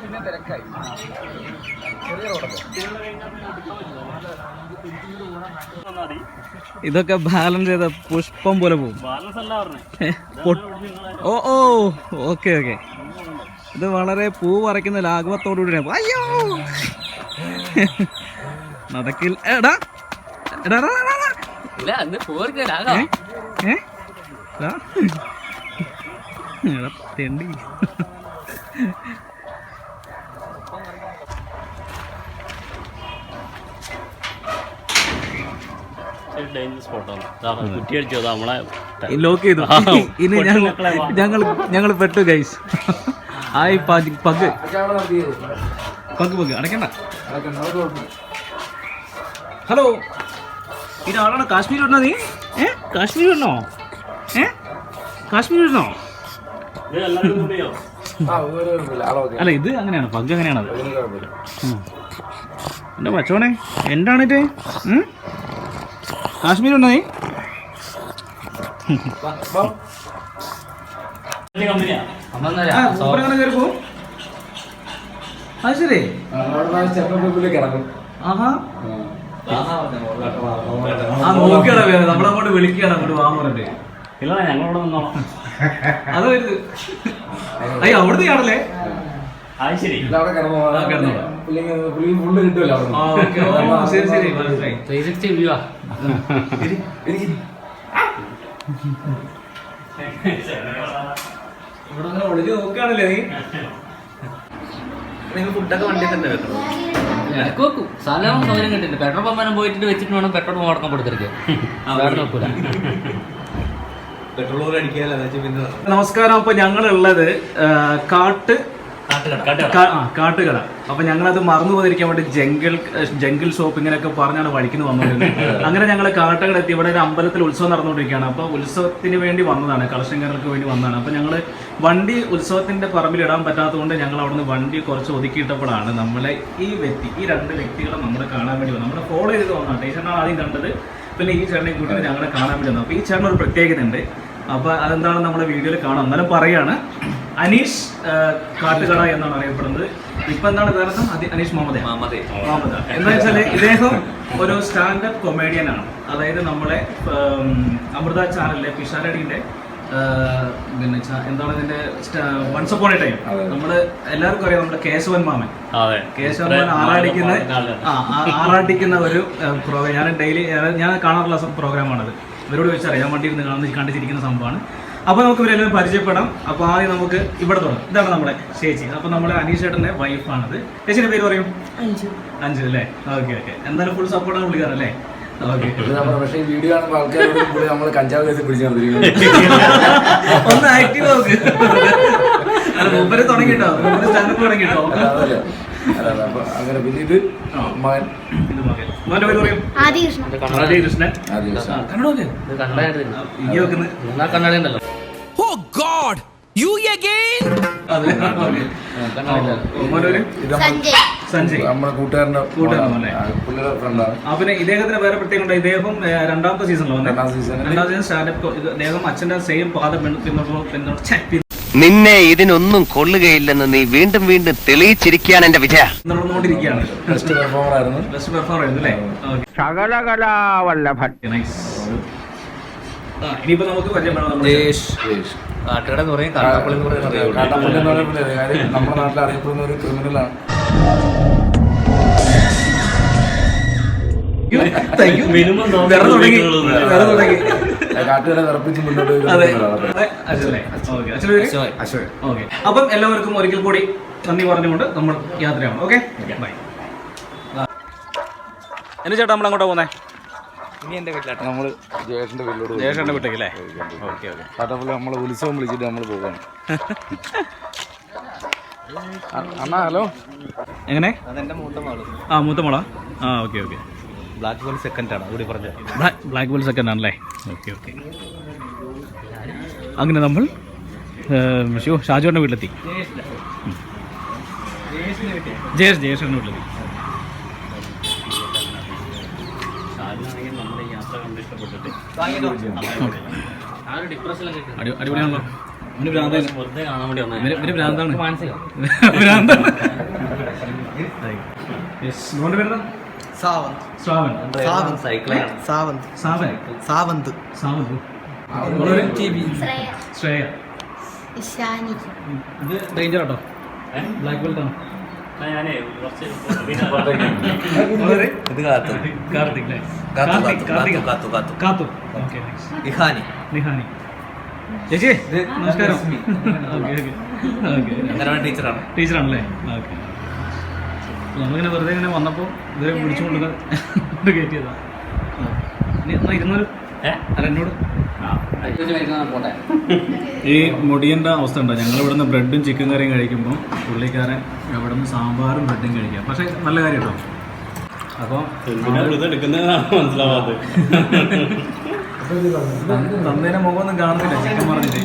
പിന്നെ തിരക്കായി ഇതൊക്കെ ബാലൻസ് ചെയ്ത പുഷ്പം പോലെ പോകും. Oh oh okay okay. ഇത് വളരെ പൂ പറിക്കുന്ന ലാഘവത്തോടുകൂടി അയ്യോ! നടക്കിൽ. എടാ! എടാ, തെണ്ടി. ലോക്ക് ചെയ്തു. ഇനി ഞങ്ങൾ ഞങ്ങൾ പെട്ടു ഗൈസ് ആയി pug. Pug pug pug. അടയ്ക്കണ്ട. Hello. ഇതാളാണ് കാശ്മീർ വരണോ നീ? ഏ? കാശ്മീർ വരണോ ഏ? കാശ്മീർ വരണോ ഇത് അല്ല ഇത് അങ്ങനെയാണ്. പഗ് അങ്ങനെയാണത്. എന്റെ പച്ചോണേ എന്താണിത്? കാശ്മീർ വരണോ നീ? കമ്പനിയാ ആ, മൂപ്പര് അങ്ങനെ കയറി പോവും? അത് ശരി ആഹാ ആ നോക്കിയാണ് വേറെ നമ്മളങ്ങോട്ട് വിളിക്കുകയാണ് അങ്ങോട്ട് വാ പറഞ്ഞിട്ട് ഇല്ല ഞങ്ങളോട് നിന്നോളാം അത് വരുത് അയ്യോ അവിടുത്തെ ആണല്ലേ അത് ശരി ശരി ശരി മനസ്സിലായി വ്യൂവാ ഇവിടെ അങ്ങനെ ഒളിഞ്ഞു നോക്കുകയാണല്ലേ നീ? നിങ്ങൾ ഫുഡൊക്കെ വണ്ടി തന്നെ വെക്കണം. ഇടയ്ക്ക് വെക്കും. സ്ഥലം സൗകര്യം കിട്ടില്ല. പെട്രോൾ പമ്പാനും പോയിട്ട് വെച്ചിട്ട് വേണം പെട്രോൾ പമ്പ് അടക്കം കൊടുത്തിരിക്കുക വേറെ നോക്കൂല. പെട്രോൾ അടിക്കാല്ലോ പിന്നെ. നമസ്കാരം. അപ്പൊ ഞങ്ങളുള്ളത് കാട്ട് കാട്ടുകട. കാ- ആ, കാട്ടുകട. അപ്പൊ ഞങ്ങളത് മറന്നു പോയിരിക്കാൻ വേണ്ടി ജംഗിൾ ജംഗിൾ ഷോപ്പ് ഇങ്ങനെയൊക്കെ പറഞ്ഞാണ് വഴിക്കുന്നു വന്നുകൊണ്ടിരുന്നത് അങ്ങനെ ഞങ്ങൾ കാട്ടുകട എത്തി. ഇവിടെ ഒരു അമ്പലത്തിൽ ഉത്സവം നടന്നുകൊണ്ടിരിക്കുകയാണ്. അപ്പൊ ഉത്സവത്തിന് വേണ്ടി വന്നതാണ്. കളശങ്കർക്ക് വേണ്ടി വന്നതാണ്. അപ്പൊ ഞങ്ങൾ വണ്ടി ഉത്സവത്തിന്റെ പറമ്പിൽ ഇടാൻ പറ്റാത്തതുകൊണ്ട് ഞങ്ങൾ അവിടുന്ന് വണ്ടി കുറച്ച് ഒതുക്കിയിട്ടപ്പോഴാണ് നമ്മളെ ഈ വ്യക്തി ഈ രണ്ട് വ്യക്തികളെ നമ്മളെ കാണാൻ വേണ്ടി വന്നത്. നമ്മളെ ഫോളോ ചെയ്ത് വന്നതാണ് ടീച്ചറിനാണ് ആദ്യം കണ്ടത്. പിന്നെ ഈ ചേട്ടനെ കൂട്ടി ഞങ്ങളെ കാണാൻ വേണ്ടി വന്നു അപ്പൊ ഈ ചേട്ടൻ ഒരു പ്രത്യേകത ഉണ്ട് അപ്പൊ അതെന്താണ് നമ്മുടെ വീഡിയോയിൽ കാണാം എന്നാലും പറയാണ്. അനീഷ് കാട്ടുകട എന്നാണ് അറിയപ്പെടുന്നത്. ഇപ്പൊ എന്താണ് പേര് അനീഷ് മുഹമ്മദ് മുഹമ്മദ് എന്താ വെച്ചാൽ ഇദ്ദേഹം ഒരു സ്റ്റാൻഡപ്പ് കൊമേഡിയൻ ആണ്. അതായത് നമ്മളെ അമൃത ചാനലിലെ പിഷാരടിന്റെ പിന്നെ എന്താണ് ഇതിന്റെ വൺസ് അപ്പോൺ എ ടൈം നമ്മൾ എല്ലാവർക്കും അറിയാം നമ്മുടെ കേശവൻ മാമൻ. കേശവൻ മാമൻ ആറാടിക്കുന്ന ആറാടിക്കുന്ന ഒരു പ്രോഗ്രാം ഞാൻ ഡെയിലി ഞാൻ കാണാറുള്ള പ്രോഗ്രാമാണത് ഇവരോട് ചോദിച്ചറിയാം ഞാൻ വണ്ടി ഇരുന്ന് കാണുന്ന കണ്ടിരിക്കുന്ന സംഭവമാണ്. അപ്പോൾ നമുക്ക് ഇവരെല്ലാം പരിചയപ്പെടാം. അപ്പോൾ ആദ്യം നമുക്ക് ഇവിടെ തുടങ്ങാം. ഇതാണ് നമ്മുടെ ചേച്ചി. അപ്പോൾ നമ്മുടെ അനീഷ് ചേട്ടന്റെ വൈഫാണത്. ചേച്ചിയുടെ പേര് പറയും. അഞ്ചു അല്ലേ? Okay okay. എന്തായാലും ഫുൾ സപ്പോർട്ടാണ് പുള്ളിക്കാരല്ലേ ഓക്കെ. പക്ഷേ ഈ വീഡിയോ കാണുമ്പോൾ ആൾക്കാരോട് കൂടി നമ്മൾ കഞ്ചാവ് കേസ് പിടിച്ചു നിർത്തിയിരിക്കുന്നു ഒന്ന് ആക്റ്റീവ് നോക്ക് അല്ല മൂപ്പര് തുടങ്ങിട്ടോ സ്റ്റാൻഡപ്പ് തുടങ്ങിട്ടോ അപ്പൊ അങ്ങനെ പിന്നെ ഇത് മകൻ. ആദികൃഷ്ണൻ. നമ്മുടെ കൂട്ടുകാരന്റെ പുള്ളിയുടെ ഫ്രണ്ടാണ്. ആ പിന്നെ ഇദ്ദേഹത്തിന് വേറെ പ്രത്യേകത ഉണ്ട്? ഇദ്ദേഹം രണ്ടാമത്തെ സീസണിൽ വന്നത് രണ്ടാം സീസൺ രണ്ടാം സീസൺ സ്റ്റാൻഡപ്പ് ഇദ്ദേഹം അച്ഛന്റെ സെയിം പാത പിന്തുടർന്നു നിന്നെ ഇതിനൊന്നും കൊള്ളുകയില്ലെന്ന് നീ വീണ്ടും വീണ്ടും തെളിയിച്ചിരിക്കുകയാണ് എന്റെ വിജയ. ഇനിയിപ്പോ നമുക്ക്. കാട്ടുകട എന്ന് പറയും കാട്ടാപ്പള്ളി എന്ന് നമ്മുടെ നാട്ടിൽ അറിയപ്പെടുന്ന ഒരു ക്രിമിനലാണ് തുടങ്ങി. തുടങ്ങി. വിറപ്പിച്ച് മുന്നോട്ട് അതെ. ഓക്കെ പേര് ഓക്കെ. അപ്പം എല്ലാവർക്കും ഒരിക്കൽ കൂടി നന്ദി പറഞ്ഞുകൊണ്ട് നമ്മൾ യാത്രയാണ്. ഓക്കെ? ബൈ. എന്നെ ചേട്ടാ നമ്മൾ അങ്ങോട്ട് പോകുന്നേ ഇനി എന്റെ വീട്ടിലാട്ടോ. നമ്മൾ വീട്ടിലേക്ക് അല്ലേ? Okay okay. ഉത്സവം വിളിച്ചിട്ട് നമ്മൾ അണ്ണാ ഹലോ. എങ്ങനെ? അതെന്റെ മൂത്ത മോൾ ആ മൂത്ത മോളാ ആ okay okay. Black ball second ആണ് കൂടി പറഞ്ഞത് ബ്ലാക്ക് ബോൾ സെക്കൻഡ് ആണല്ലേ? ഓക്കെ ഓക്കെ അങ്ങനെ നമ്മൾ ഷോ ഷാജുവിന്റെ വീട്ടിലെത്തി. ജയേഷ് ജയേഷ് വീട്ടിലെത്തി. അടിപൊളിയാണല്ലോ. ഭ്രാന്താണ്. ഭ്രാന്താണ്. സാവന്ത്. സാവന്ത്. സാവന്ത്. സൈക്കിളാണ്. സാവന്ത്. സാവൻ. സാവന്ത്. സാവൻ ശ്രേയ. ഇഷാനി ഇത് ഡേഞ്ചർ ആട്ടോ. ബ്ലാക്ക് ബെൽറ്റ് ആണ്. ഇത് കാത്തു. കാർത്തിക് കാത്തു കാത്തു കാത്തു കാത്തു കാത്തു. ഓക്കെ നിഹാനി. ചേച്ചി നമസ്കാരം. ടീച്ചറാണ്. ടീച്ചറാണല്ലേ? ഓക്കെ. നമ്മളിങ്ങനെ വെറുതെ ഇങ്ങനെ വന്നപ്പോൾ ഇവരെ പിടിച്ചുകൊണ്ട് കയറ്റിയതാ ഇനി എന്നാ ഇരുന്നൊരു അല്ല എന്നോട്? പോട്ടെ ഈ മുടിയന്റെ അവസ്ഥ ഉണ്ടോ? ഞങ്ങൾ ഇവിടുന്ന് ബ്രെഡും ചിക്കൻ കറിയും കഴിക്കുമ്പോൾ പുള്ളിക്കാരൻ ഇവിടുന്ന് സാമ്പാറും ബ്രെഡും കഴിക്കാം പക്ഷേ നല്ല കാര്യം കേട്ടോ. അപ്പോൾ തന്നേനെ മുഖമൊന്നും കാണുന്നില്ല. ചിക്കൻ പറഞ്ഞിട്ട്.